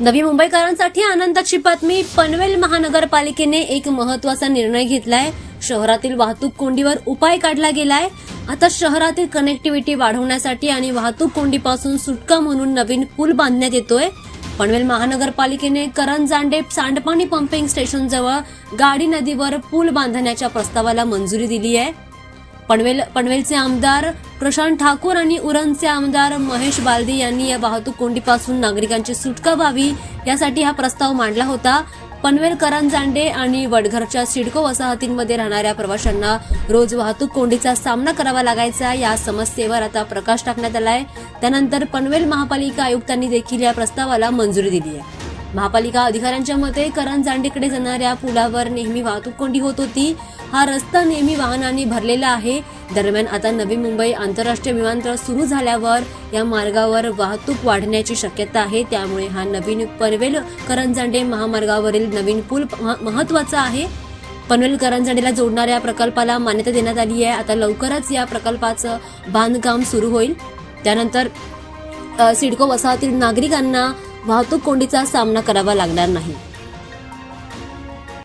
नवी मुंबईकरांसाठी आनंदाची बातमी पनवेल महानगरपालिकेने एक महत्त्वाचा निर्णय घेतलाय. शहरातील वाहतूक कोंडीवर उपाय काढला गेलाय. आता शहरातील कनेक्टिव्हिटी वाढवण्यासाठी आणि वाहतूक कोंडीपासून सुटका म्हणून नवीन पूल बांधण्यात येतोय. पनवेल महानगरपालिकेने करंजांडे सांडपाणी पंपिंग स्टेशन जवळ गाडी नदीवर पूल बांधण्याच्या प्रस्तावाला मंजुरी दिली आहे. पनवेल पनवेलचे आमदार प्रशांत ठाकूर आणि उरणचे आमदार महेश बालदी यांनी या वाहतूक कोंडीपासून नागरिकांची सुटका व्हावी यासाठी हा प्रस्ताव मांडला होता. पनवेल करंजांडे आणि वडघरच्या सिडको वसाहतींमध्ये राहणाऱ्या प्रवाशांना रोज वाहतूक कोंडीचा सामना करावा लागायचा या समस्येवर आता प्रकाश टाकण्यात आलाय. त्यानंतर पनवेल महापालिका आयुक्तांनी देखील या प्रस्तावाला मंजुरी दिली आहे. महापालिका अधिकाऱ्यांच्या मते करंजांडेकडे जाणाऱ्या पुलावर नेहमी वाहतूक कोंडी होत होती. हा रस्ता नेहमी वाहनांनी भरलेला आहे. दरम्यान आता नवी मुंबई आंतरराष्ट्रीय विमानतळ सुरू झाल्यावर या मार्गावर वाहतूक वाढण्याची शक्यता आहे. त्यामुळे हा नवीन पनवेल करंजांडे महामार्गावरील नवीन पूल महत्त्वाचा आहे. पनवेल करंजांडेला जोडणाऱ्या प्रकल्पाला मान्यता देण्यात आली आहे. आता लवकरच या प्रकल्पाचं बांधकाम सुरू होईल. त्यानंतर सिडको वसाहतील नागरिकांना वाहतूक कोंडीचा सामना करावा लागणार नाही.